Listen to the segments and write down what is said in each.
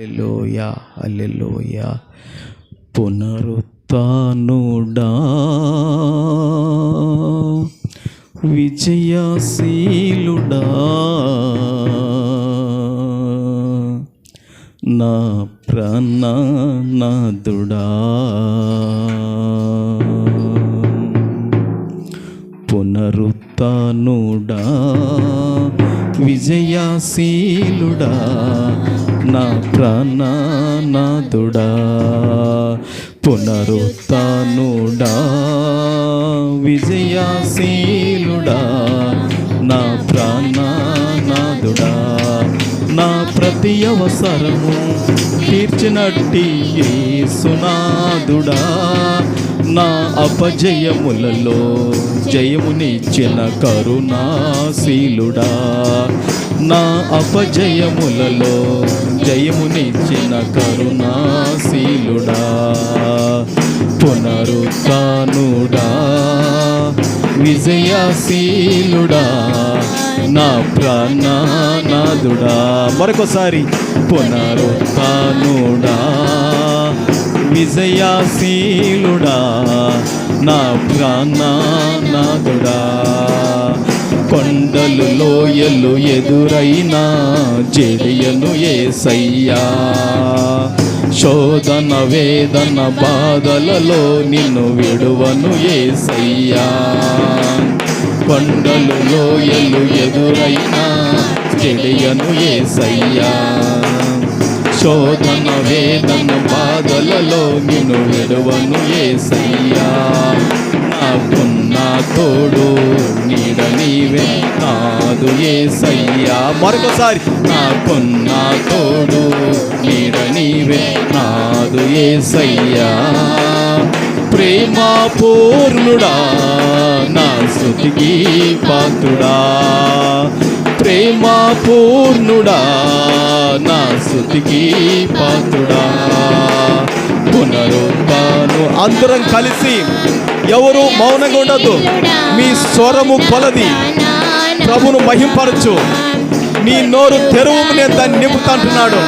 Alleluia alleluia పునరుత్నుడా విజయశీలుడా. నా ప్రాణనాథుడా పునరుత్నుడా విజయశీలుడా. నా ప్రాణనాథుడా పునరుత్నుడా విజయాశీలుడా నా ప్రాణనాథుడా నా ప్రతి అవసరము తీర్చినట్టి సునాదుడా నా అపజయములలో జయమునిచ్చిన కరుణాశీలుడా నా అపజయములలో జయమునిచ్చిన కరుణాశీలుడా పునరుత్నుడా విజయశీలుడా నా ప్రాణనాదుడా మరొకసారి పునరుత్నుడా విజయశీలుడా నా ప్రాణనాదుడా కొండలు లోయలు ఎదురైనా జడియను ఏసయ్యా. శోధన వేదన బాధలలో నిన్ను విడువను ఏసయ్యా. కొండలు లోయలు ఎదురైనా జడియను ఏసయ్యా. శోధన వేదన బాధలలో నిన్ను విడువను ఏసయ్యా. నాకున్న తోడు నీ నీవే నాదు ఏసయ్యా. మరొకసారి. నాకున్న తోడు నీడ నీవే నాదు ఏసయ్యా. ప్రేమ పూర్ణుడా నా శృతికి పాత్రుడా. ప్రేమ పూర్ణుడా నా శృతికి పాత్రుడా. పునరుత్ను అందరం కలిసి ఎవరు మౌనంగా ఉండదు మీ స్వరము కొలది. ప్రభును మహింపరచు. నీ నోరు తెరువు నేను దాన్ని నింపుతంటున్నాడు.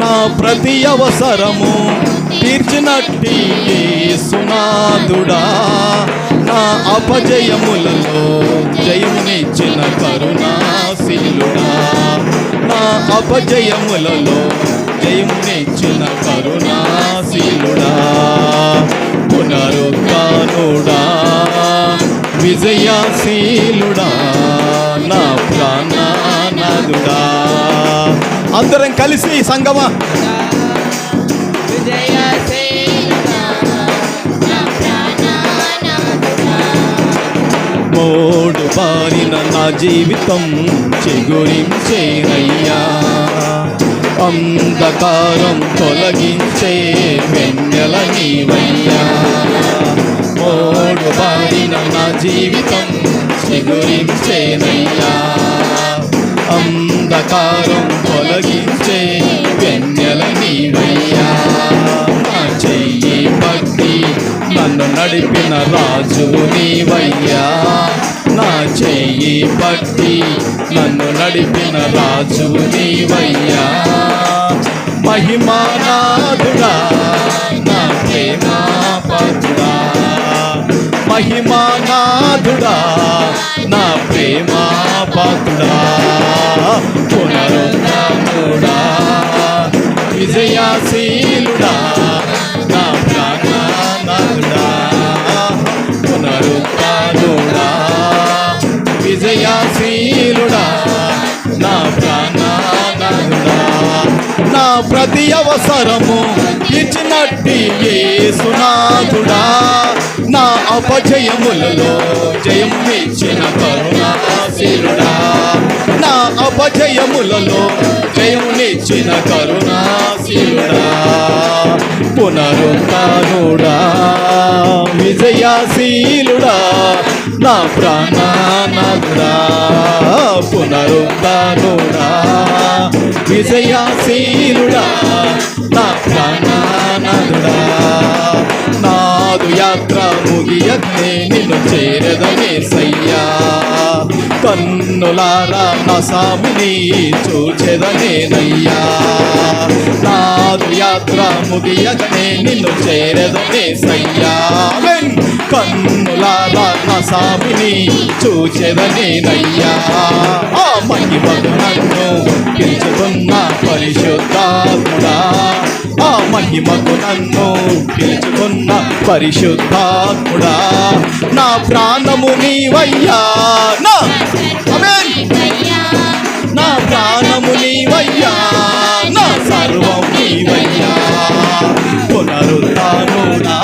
నా ప్రతి అవసరము తీర్చినట్టి సునాదుడా. నా అపజయములలో జయమునిచ్చిన కరుణాశీలుడా నా అపజయములలో జయమునిచ్చిన కరుణాశీలుడా పునరుత్నుడా విజయాశీలుడా నా ప్రాణానదుడా. అందరం కలిసి సంగమా? మోడు పారిన నా జీవితం చిగురించేనయ్యా. అంధకారం తొలగించే వెన్నెల నీవయ్యా. మోడు బారిన నా జీవితం చిగురించేనయ్యా. అంధకారం నడిపిన రాజు నీవయ్యా. నా చెయ్యి పట్టి నన్ను నడిపిన రాజు నీవయ్యా. మహిమానాథుడా నా ప్రేమ పాత్రుడా మహిమానాథుడా నా ప్రేమ పాత్రుడా పునరుద్ధాముడా. విజయశీలుడా ప్రతి అవసరము ఇచ్చినట్టి సునాథుడా నా అపజయములలో జయం ఇచ్చిన కరుణాశీలుడా నా అపజయములలో జయం జయమునిచ్చిన కరుణాశీలుడా పునరుత్నుడా విజయాశీలుడా నా ప్రాణనాథుడా పునరుత్నుడా విజయశీలుడా నా ప్రాణనాథుడా నాదు యాత్ర ముగియత్నే నిన్ను చేరదనే సయ్యా. కన్నులారా నా సామిని చూచెదనేనయ్యా నాదు యాత్ర ముగియగనే నిన్ను చేరదనే సయ్యా. కన్నులారా నా సామిని చూచెదనేనయ్యా ఆ మహిమను నన్ను పిలుచుకున్న పరిశుద్ధాత్ముడా ఆ మహిమకు నన్ను పిలుచుకున్న పరిశుద్ధాత్ముడా. నా ప్రాణము నీవయ్యా. నా నా ప్రాణము నీవయ్యా. నా సర్వం నీవయ్యా. పునరుత్నుడా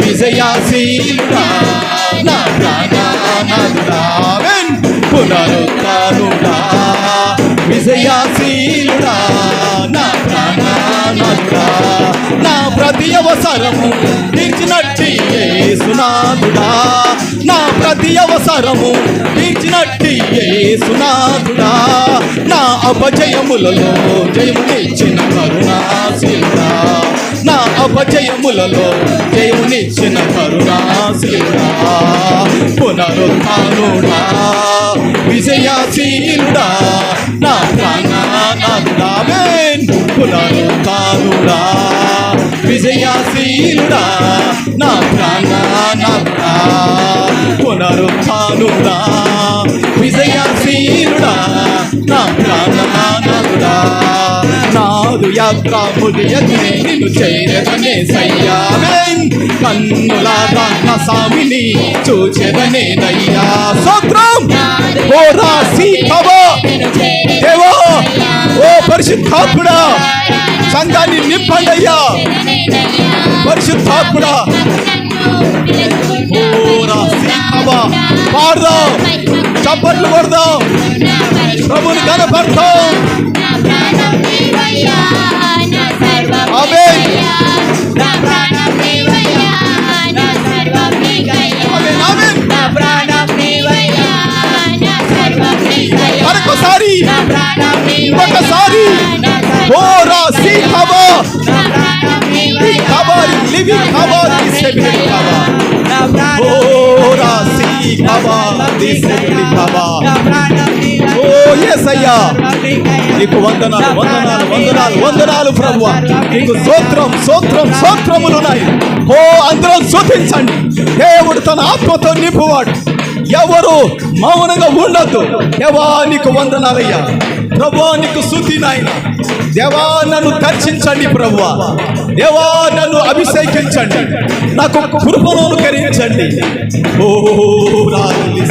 విజయాశీలుడా. నా ప్రాణనాథుడా ఆమేన్. పునరుత్నుడా విజయాశీలుడా నా ప్రాణనాథుడా నా ప్రతి అవసరము తీర్చినట్టి యేసునాథుడా నా ప్రతి అవసరము తీర్చినట్టి యేసునాథుడా నా అపజయములలో జయము నిచ్చిన కరుణాశీలుడా. నా అపజయములలో జయము నిచ్చిన కరుణాశీలుడా. పునరుద్ధానుడా. విజయశీలుడా నా ప్రాణనాథుడా ఆమేన్. విజయశీలుడా నా ప్రాణనాథుడా పునరుత్నుడా విజయశీలుడా నా ప్రాణనాథుడా యాత్ర ముదియనే నిన్ను చేరదనే సయ్యామేన్ కన్నులారా నా సామిని చూచెదనే నయ్యా సోత్రం. ఓ రాసి దేవో ఓ పరిశుద్ధాత్ముడా సంఘాన్ని నింపండయ్యా. పరిశుద్ధాత్ముడా. పాడదాం చప్పట్లు కొడదాం. ప్రభుని కనపడతాం. నీకు వందనాలు వందనాలు వందనాలు వందనాలు ప్రభు. నీకు సోత్రం స్తోత్రం స్తోత్రములున్నాయి. ఓ అందరం స్తుతించండి దేవుడు తన ఆత్మతో నింపువాడు. ఎవరు మౌనంగా ఉండద్దు. దేవా నీకు వందనాలయ్యా. ప్రభా నీకు శుద్ధి నాయన. దేవా నన్ను దర్శించండి ప్రభువా దేవా నన్ను అభిషేకించండి. నాకు కృపను అనుకరించండి ఓ రాలి